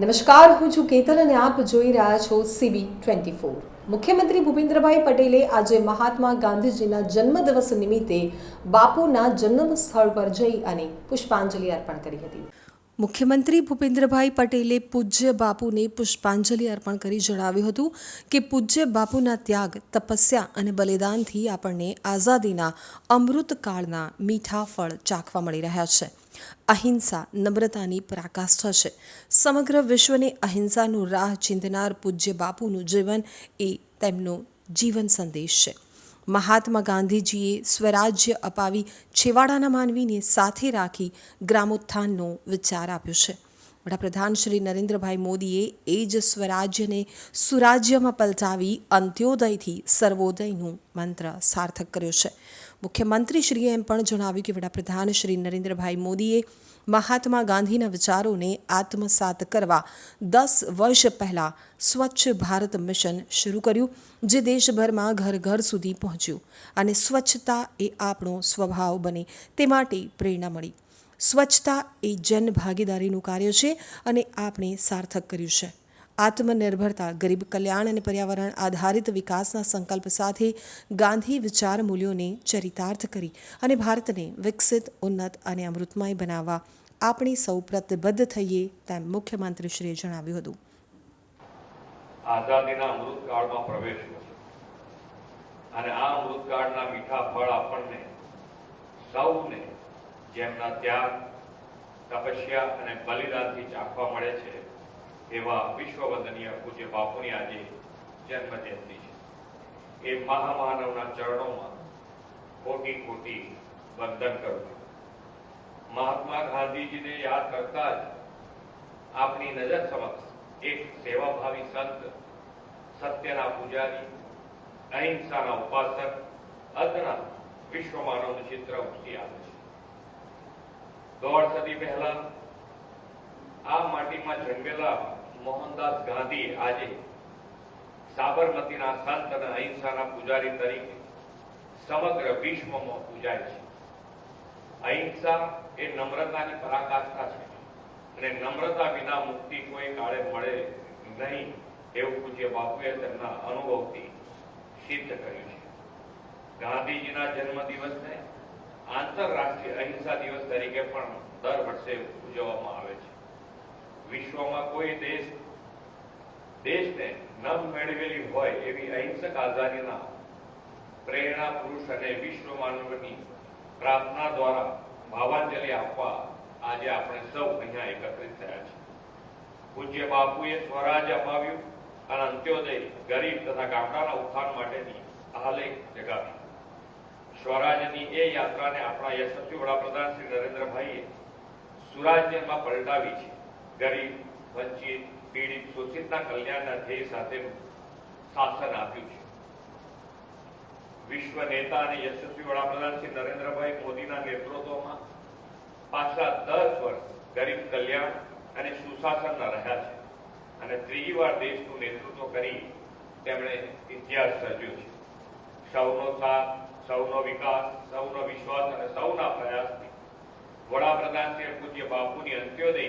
નમસ્કાર, હું છું કેતન અને આપ જોઈ રહ્યા છો સીબી ટ્વેન્ટી ફોર મુખ્યમંત્રી ભૂપેન્દ્રભાઈ પટેલે આજે મહાત્મા ગાંધીજીના જન્મદિવસ નિમિત્તે બાપુના જન્મ સ્થળ પર જઈ અને પુષ્પાંજલિ અર્પણ કરી હતી. મુખ્યમંત્રી ભૂપેન્દ્રભાઈ પટેલે પૂજ્ય બાપુને પુષ્પાંજલિ અર્પણ કરી જણાવ્યું હતું કે પૂજ્ય બાપુના ત્યાગ, તપસ્યા અને બલિદાનથી આપણને આઝાદીના અમૃતકાળના મીઠા ફળ ચાખવા મળી રહ્યા છે. અહિંસા નમ્રતાની પરાકાષ્ઠા છે. સમગ્ર વિશ્વને અહિંસાનું રાહ ચીંધનાર પૂજ્ય બાપુનું જીવન એ તેમનો જીવન સંદેશ છે. મહાત્મા ગાંધીજીએ સ્વરાજ્ય અપાવી છેવાડાના માનવીને સાથે રાખી ગ્રામોત્થાનનો વિચાર આપ્યો છે. વડાપ્રધાન શ્રી નરેન્દ્રભાઈ મોદીએ એ જ સ્વરાજ્યને સુરાજ્યમાં પલટાવી અંત્યોદયથી સર્વોદયનું મંત્ર સાર્થક કર્યો છે. મુખ્યમંત્રીશ્રીએ એમ પણ જણાવ્યું કે વડાપ્રધાન શ્રી નરેન્દ્રભાઈ મોદીએ મહાત્મા ગાંધીના વિચારોને આત્મસાત કરવા દસ વર્ષ પહેલાં સ્વચ્છ ભારત મિશન શરૂ કર્યું, જે દેશભરમાં ઘર ઘર સુધી પહોંચ્યું. અને સ્વચ્છતા એ આપણો સ્વભાવ બને તે માટે પ્રેરણા મળી. સ્વચ્છતા એ જન ભાગીદારીનું કાર્ય છે અને આપણે સાર્થક કર્યું છે. આત્મનિર્ભરતા, ગરીબ કલ્યાણ અને પર્યાવરણ આધારિત વિકાસના સંકલ્પ સાથે ગાંધી વિચાર મૂલ્યોને ચરિતાર્થ કરી અને ભારતને વિકસિત, ઉન્નત અને અમૃતમય બનાવવા આપણે સૌ પ્રતિબદ્ધ થઈએ તેમ મુખ્યમંત્રીશ્રીએ જણાવ્યું હતું. આઝાદીના અમૃતકાળમાં પ્રવેશ અને આ અમૃતકાળના મીઠા ફળ આપણને, સૌને જેમના ત્યાગ, તપસ્યા અને બલિદાનથી ચાખવા મળે છે, એવા વિશ્વવંદનીય પૂજ્ય બાપુની આજે જન્મજયંતિ છે. એ મહામાનવના ચરણોમાં કોટી કોટી વંદન કરું મહાત્મા ગાંધીજીને યાદ કરતા જ આપની નજર સમક્ષ એક સેવાભાવી સંત, સત્યના પૂજારી, અહિંસાના ઉપાસક અદના વિશ્વ માનવનું ચિત્ર ઉપસી આવે છે. દોઢ સદી પહેલા આ માટીમાં જન્મેલા મોહનદાસ ગાંધી આજે સાબરમતીના સંત અને અહિંસાના પૂજારી તરીકે સમગ્ર વિશ્વમાં પૂજાય છે. અહિંસા એ નમ્રતાની પરાકાષ્ઠા છે અને નમ્રતા વિના મુક્તિ કોઈ કાળે મળે નહીં એવું પૂજ્ય બાપુએ તેમના અનુભવથી સિદ્ધ કર્યું છે. ગાંધીજીના જન્મ દિવસને આંતરરાષ્ટ્રીય અહિંસા દિવસ તરીકે પણ દર વર્ષે ઉજવવામાં આવે છે. વિશ્વમાં કોઈ દેશ, દેશને ન મેળવેલી હોય એવી અહિંસક આઝાદીના પ્રેરણા પુરુષ અને વિશ્વ માનવની પ્રાર્થના દ્વારા ભાવાંજલિ આપવા આજે આપણે સૌ અહીંયા એકત્રિત થયા છે પૂજ્ય બાપુએ સ્વરાજ અપાવ્યું અને અંત્યોદય ગરીબ તથા ગામડાના ઉત્થાન માટેની આલેખ જગાવી. સ્વરાજની એ યાત્રાને આપણા યશસ્વી વડાપ્રધાન શ્રી નરેન્દ્રભાઈએ સુરાજ્યમાં પલટાવી છે. ગરીબ, વંચિત, પીડિત, શોષિતના કલ્યાણના ધ્યેય સાથે શાસન આપ્યું છે. વિશ્વ નેતા અને યશસ્વી વડાપ્રધાન શ્રી નરેન્દ્રભાઈ મોદીના નેતૃત્વમાં પાછલા દસ વર્ષ ગરીબ કલ્યાણ અને સુશાસનના રહ્યા છે અને ત્રીજી વાર દેશનું નેતૃત્વ કરી તેમણે ઇતિહાસ સર્જ્યો છે. સૌનો સાથ સૌનો વિકાસ, સૌનો વિશ્વાસ અને સૌના પ્રયાસથી વડાપ્રધાન શ્રી પૂજ્ય બાપુની અંત્યોદય,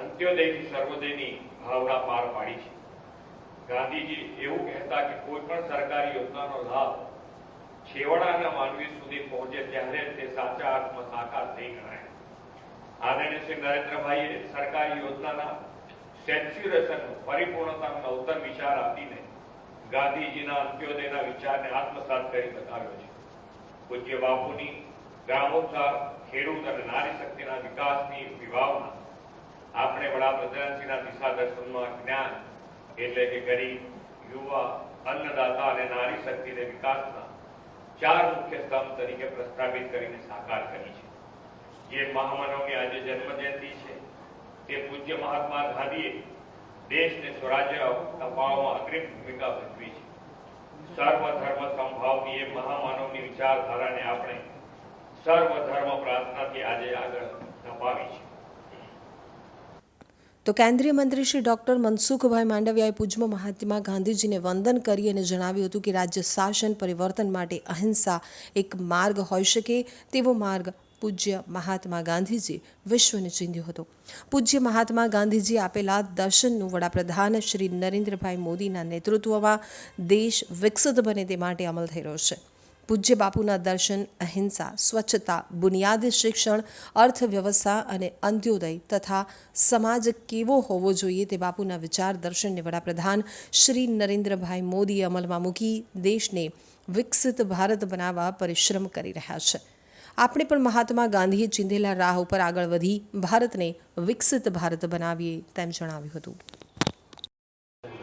અંત્યોદયથી સર્વોદયની ભાવના પાર પાડી છે. ગાંધીજી એવું કહેતા કે કોઈ પણ સરકારી યોજનાનો લાભ છેવાડાના માનવી સુધી પહોંચે ત્યારે તે સાચા અર્થમાં સાકાર થઈ ગણાય. આદરણીય શ્રી નરેન્દ્રભાઈએ સરકારી યોજનાના સેચ્યુરેશન પરિપૂર્ણતાનો નવતર વિચાર આપીને ગાંધીજીના અંત્યોદયના વિચારને આત્મસાત કરી બતાવ્યો છે. પૂજ્ય બાપુની ગ્રામોત્સાહ ખેડૂત અને નારી શક્તિના વિકાસની વિભાવના. આપણે વડાપ્રધાનશ્રીના દિશા જ્ઞાન એટલે કે ગરીબ, યુવા, અન્નદાતા અને નારી શક્તિને વિકાસના ચાર મુખ્ય સ્તંભ તરીકે પ્રસ્થાપિત કરીને સાકાર કરી છે. જે મહામાનવની આજે જન્મ છે, તે પૂજ્ય મહાત્મા ગાંધીએ દેશને સ્વરાજ્ય અપાવવામાં અગ્રીમ ભૂમિકા ભજવી છે. સર્વ સંભાવની એ મહામાનવની વિચારધારાને આપણે સર્વ પ્રાર્થનાથી આજે આગળ ધપાવી છે. તો કેન્દ્રીય મંત્રી શ્રી ડોક્ટર મનસુખભાઈ માંડવિયાએ પૂજ્ય મહાત્મા ગાંધીજીને વંદન કરી અને જણાવ્યું હતું કે રાજ્ય શાસન પરિવર્તન માટે અહિંસા એક માર્ગ હોઈ શકે તેવો માર્ગ પૂજ્ય મહાત્મા ગાંધીજી વિશ્વને ચીંધ્યું હતો. પૂજ્ય મહાત્મા ગાંધીજી આપેલા દર્શનનું વડાપ્રધાન શ્રી નરેન્દ્રભાઈ મોદીના નેતૃત્વમાં દેશ વિકસિત બને તે માટે અમલ થઈ રહ્યો છે. પૂજ્ય બાપુના દર્શન, અહિંસા, સ્વચ્છતા, બુનિયાદી શિક્ષણ, અર્થવ્યવસ્થા અને અંત્યોદય તથા સમાજ કેવો હોવો જોઈએ તે બાપુના વિચાર દર્શનને વડાપ્રધાન શ્રી નરેન્દ્રભાઈ મોદીએ અમલમાં મૂકી દેશને વિકસિત ભારત બનાવવા પરિશ્રમ કરી રહ્યા છે. આપણે પણ મહાત્મા ગાંધીએ ચીંધેલા રાહ ઉપર આગળ વધી ભારતને વિકસિત ભારત બનાવીએ તેમ જણાવ્યું હતું.